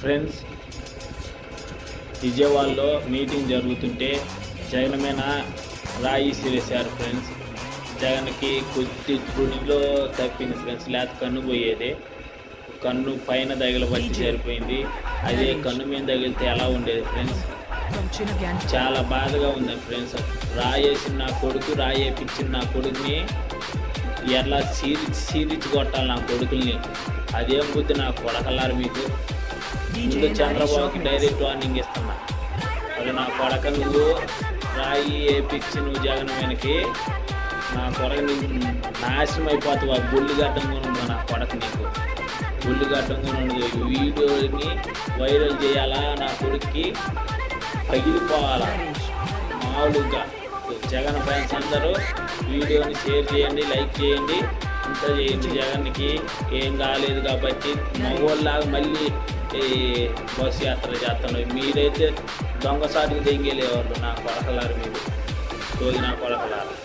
Friends విజయవాడలో meeting జరుగుతుంటే జగన్ మీద రాయిసి సిరేశారు ఫ్రెండ్స్. జగన్కి కొద్ది గుడిలో తప్పింది ఫ్రెండ్స్ లేత కన్ను పోయేది. కన్ను పైన తగిలబట్టి చేరిపోయింది అదే కన్ను మీద తగిలితే ఎలా ఉండేది ఫ్రెండ్స్? చాలా బాధగా ఉంది ఫ్రెండ్స్. రాయేసిన నా కొడుకు రాయేపించిన నా కొడుకుని ఎలా సీరి సీరించి కొట్టాలి నా కొడుకుల్ని. అదేం బుద్ధి నా కొడకలారు మీకు? ముందు చంద్రబాబుకి డైరెక్ట్ వార్నింగ్ ఇస్తున్నా. అది నా కొడక నువ్వు రాయి వేపించి నువ్వు జగన్ వెనక్కి నా కొడక నీకు నాశనం అయిపోతావు ఆ గుళ్ళు గడ్డం కూడా ఉండదు నా కొడక నీకు. గుళ్ళు గడ్డం కూడా ఉండదు వీడియోని వైరల్ చేయాలా? నా కొడుక్కి పగిలిపోవాలా? మామూలుగా. జగన్ ఫ్యాన్స్ అందరూ వీడియోని షేర్ చేయండి లైక్ చేయండి ఇంత చేయండి జగన్కి. ఏం కాలేదు కాబట్టి మగోళ్ళలాగా మళ్ళీ ఈ బస్ యాత్ర చేస్తాను మీరైతే దొంగసాటికి దెంగేలేవాళ్ళు నా కొడకలారు మీరు. రోజు నా కొడకలారు.